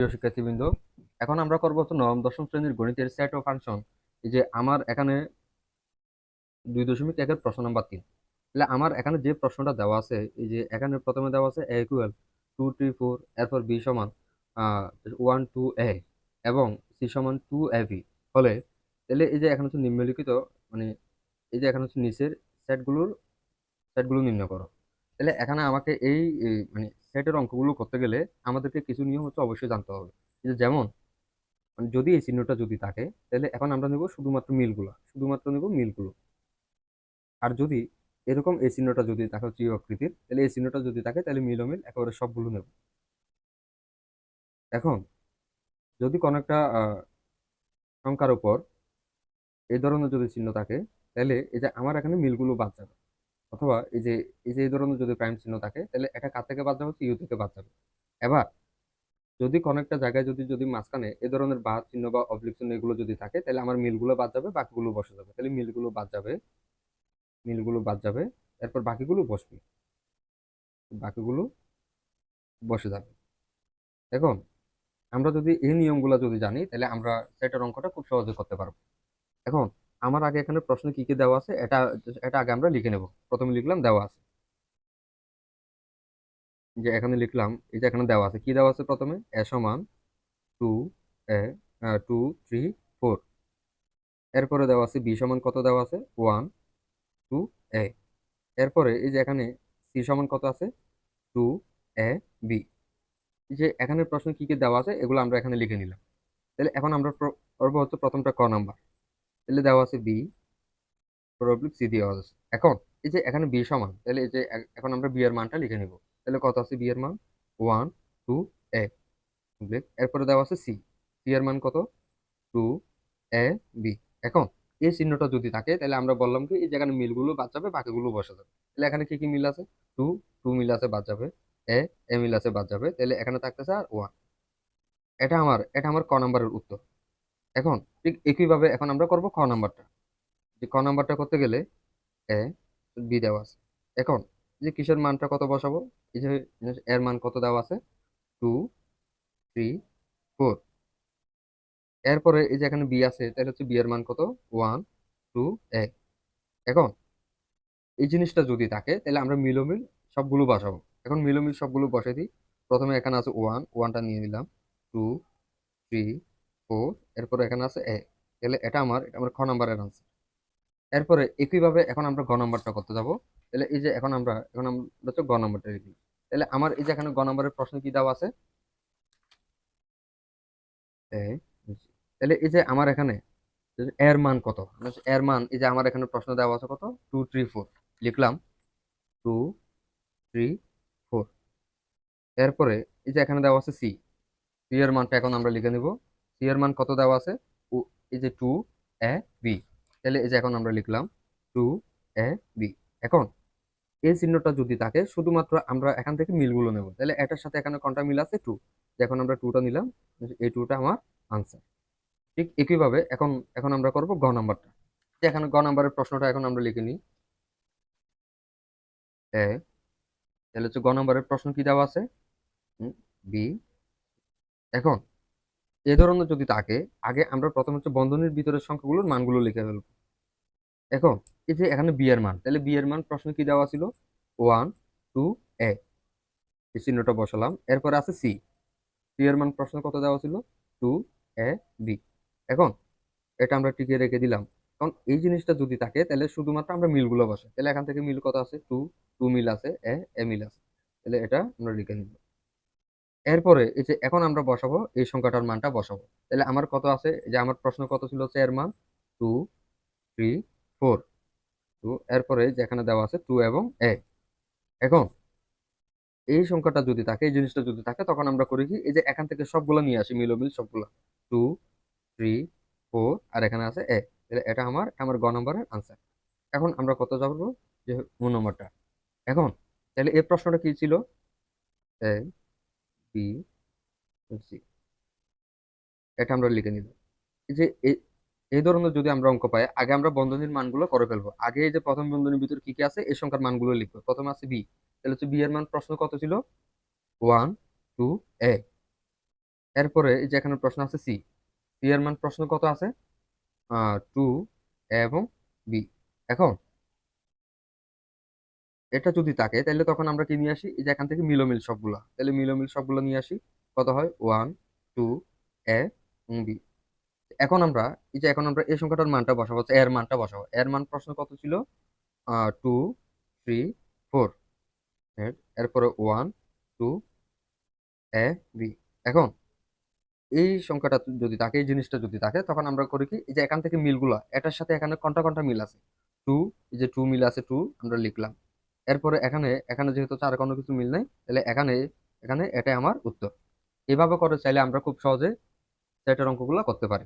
প্রিয় শিক্ষার্থীবৃন্দ, এখন আমরা করব হচ্ছে নবম, দশম শ্রেণির গণিতের সেট ও ফাংশন এই যে আমার এখানে দুই দশমিক একের প্রশ্ন নাম্বার তিন। তাহলে আমার এখানে যে প্রশ্নটা দেওয়া আছে, এই যে এখানে প্রথমে দেওয়া আছে A equal to three four এরপর বি সমান ওয়ান টু এ এবং সি সমান টু এ ভি হলে, তাহলে এই যে এখানে হচ্ছে নিম্নলিখিত মানে এই যে এখানে হচ্ছে নিচের সেটগুলোর সেটগুলো নির্ণয় করো। তাহলে এখানে আমাকে এই মানে সেটের অঙ্কগুলো করতে গেলে আমাদেরকে কিছু নিয়ম হচ্ছে অবশ্যই জানতে হবে। যেমন মানে যদি এই চিহ্নটা যদি থাকে, তাহলে এখন আমরা নেব শুধুমাত্র মিলগুলো, শুধুমাত্র নেব মিলগুলো। আর যদি এরকম এই চিহ্নটা যদি থাকে হচ্ছে আকৃতির তাহলে এই চিহ্নটা যদি থাকে, তাহলে মিল অমিল একেবারে সবগুলো নেব। এখন, যদি কোনো একটা সংখ্যার উপর এই ধরনের যদি চিহ্ন থাকে, তাহলে এই যে আমার এখানে মিলগুলো বাদ যাবে। অথবা এই যে এই যে এই ধরনের যদি প্রাইম চিহ্ন থাকে, তাহলে এটা কার থেকে বাদ যাবে? ইউ থেকে বাদ যাবে। এবার, যদি কোনো একটা জায়গায় যদি যদি মাঝখানে এ ধরনের বাদ চিহ্ন বা অবলিক চিহ্ন এগুলো যদি থাকে, তাহলে আমার মিলগুলো বাদ যাবে, বাকিগুলো বসে যাবে। তাহলে মিলগুলো বাদ যাবে, মিলগুলো বাদ যাবে, এরপর বাকিগুলো বসবে। বাকিগুলো বসে যাবে। এখন আমরা যদি এই নিয়মগুলো যদি জানি, তাহলে আমরা সেটার অঙ্কটা খুব সহজে করতে পারব। এখন আমার আগে এখানে প্রশ্ন কি কি দেওয়া আছে, এটা এটা আগে আমরা লিখে নেব। প্রথমে লিখলাম দেওয়া আছে। যে এখানে লিখলাম, এই যে এখানে দেওয়া আছে, কি দেওয়া আছে প্রথমে? এ সমান two, A two, three, four. এরপরে দেওয়া আছে, বি সমান কত দেওয়া আছে? One, two, A. এরপরে এই যে এখানে সি সমান কত আছে? Two, A, B. যে এখানে প্রশ্ন কি কি দেওয়া আছে, এগুলো আমরা এখানে লিখে নিলাম। তাহলে এখন আমরা প্র- করব হচ্ছে প্রথমটা ক নাম্বার। তাহলে দেওয়া আছে বি প্রবাবলি সি দেওয়া আছে। এখন, এই যে এখানে বি সমান, তাহলে এই যে এখন আমরা বি এর মানটা লিখে নিব। তাহলে কত আছে বি এর মান? ওয়ান টু এ এরপরে দেওয়া আছে সি সি এর মান কত? টু এ বি এখন, এই চিহ্নটা যদি থাকে, তাহলে আমরা বললাম কি, এই যেখানে মিলগুলো বাদ যাবে, বাকিগুলো বসে যাবে। তাহলে এখানে কি কি মিল আছে? টু টু মিল আছে, বাদ যাবে। এ এ মিল আছে, বাদ যাবে। তাহলে এখানে থাকতেছে আর ওয়ান এটা আমার এটা আমার ক নাম্বারের উত্তর। এখন ঠিক একইভাবে এখন আমরা করব খ নাম্বারটা। যে ক নাম্বারটা করতে গেলে এ, বি দেওয়া আছে। এখন যে কিসের মানটা কত বসাবো? এর মান কত দেওয়া আছে? টু থ্রি ফোর এরপরে এই যে এখানে বি আছে, তাহলে হচ্ছে বি এর মান কত? ওয়ান টু এ এখন এই জিনিসটা যদি থাকে, তাহলে আমরা মিলোমিল সবগুলো বসাবো। এখন মিলোমিল সবগুলো বসে দিই। প্রথমে এখানে আছে ওয়ান ওয়ানটা নিয়ে নিলাম। টু থ্রি ফোর এরপরে এখানে আছে এ তাহলে এটা আমার এটা আমার খ নাম্বারের আনসার এরপরে একইভাবে এখন আমরা গ নাম্বারটা করতে যাব, তাহলে এই যে এখন আমরা এখন আমরা হচ্ছে গ নাম্বারটা লিখি তাহলে আমার এই যে এখানে গ নাম্বারের প্রশ্ন কি দেওয়া আছে? তাহলে এই যে আমার এখানে এর মান কত? এর মান, এই যে আমার এখানে প্রশ্ন দেওয়া আছে কত? টু থ্রি ফোর লিখলাম। টু থ্রি ফোর এরপরে এই যে এখানে দেওয়া আছে সি সি এর মানটা এখন আমরা লিখে নিব। সি এর মান কত দেওয়া আছে? ও এই যে টু এ বি তাহলে এই যে এখন আমরা লিখলাম টু এ বি এখন এই চিহ্নটা যদি থাকে, শুধুমাত্র আমরা এখান থেকে মিলগুলো নেব। তাহলে এটার সাথে এখানে কোনটা মিল আছে? টু এখন আমরা টুটা নিলাম, এই টুটা আমার আনসার ঠিক একইভাবে এখন এখন আমরা করব গ নাম্বারটা। এখানে গ নাম্বারের প্রশ্নটা এখন আমরা লিখে নিই। এ তাহলে হচ্ছে গ নাম্বারের প্রশ্ন কি দেওয়া আছে? বি এখন এ ধরনের যদি থাকে, আগে আমরা প্রথম হচ্ছে বন্ধনীর ভিতরের সংখ্যাগুলোর মানগুলো লিখে ফেলব। এখন এই যে এখানে বি এর মান, তাহলে বি এর মান প্রশ্ন কি দেওয়া ছিল? ওয়ান টু এ এই চিহ্নটা বসালাম। এরপরে আছে সি সি এর মান প্রশ্ন কত দেওয়া ছিল? টু এ বি এখন, এটা আমরা টিকে রেখে দিলাম। কারণ এই জিনিসটা যদি থাকে, তাহলে শুধুমাত্র আমরা মিলগুলো বসে তাহলে এখান থেকে মিল কত আছে? টু টু মিল আছে এ এ মিল আছে। তাহলে এটা আমরা লিখে নিব। এরপরে এই যে এখন আমরা বসাবো, এই সংখ্যাটার মানটা বসাবো। তাহলে আমার কত আছে? যে আমার প্রশ্ন কত ছিল হচ্ছে এর মান? টু থ্রি ফোর টু এরপরে যেখানে দেওয়া আছে টু এবং এ এখন এই সংখ্যাটা যদি থাকে, এই জিনিসটা যদি থাকে, তখন আমরা করি কি? এই যে এখান থেকে সবগুলো নিয়ে আসি, মিলোমিল সবগুলো। টু থ্রি ফোর আর এখানে আছে এ তাহলে এটা আমার আমার গ নম্বরের আনসার এখন আমরা কত যাব? যে নম্বরটা। এখন তাহলে এই প্রশ্নটা কি ছিল? বি সি এটা আমরা লিখে নিব। যে এই- এই ধরনের যদি আমরা অঙ্ক পাই, আগে আমরা বন্ধনীর মানগুলো করে ফেলব। আগে এই যে প্রথম বন্ধনীর ভিতর কি কি আছে, এই সংখ্যার মানগুলো লিখব। প্রথমে আছে বি তাহলে হচ্ছে বি এর মান প্রশ্ন কত ছিল? ওয়ান টু এ এরপরে এই যে এখানে প্রশ্ন আছে সি সি এর মান প্রশ্ন কত আছে? টু এবং বি এখন এটা যদি থাকে তাহলে তখন আমরা কি নিয়ে আসি? এই যে এখান থেকে মিলোমিল সবগুলা। তাহলে মিলোমিল সবগুলো নিয়ে আসি। কত হয়? One, two, A B. এখন আমরা, এই যে এখন আমরা এই সংখ্যাটার মানটা বসাবো এর মানটা বসাবো। এর মান প্রশ্ন কত ছিল? Two, three, four. এরপরে ওয়ান, টু, এ, বি। এখন, এই সংখ্যাটা যদি থাকে এই জিনিসটা যদি থাকে তখন আমরা করি কি? এই যে এখান থেকে মিলগুলা, এটার সাথে এখানে কন্টা কন্টা মিল আছে? টু, এই যে টু মিল আছে টু, আমরা লিখলাম। এরপরে এখানে এখানে যেহেতু চার কোনো কিছু মিল নাই, তাহলে এখানে এখানে এটাই আমার উত্তর। এভাবে করে চাইলে আমরা খুব সহজে সেটের অঙ্কগুলো করতে পারি।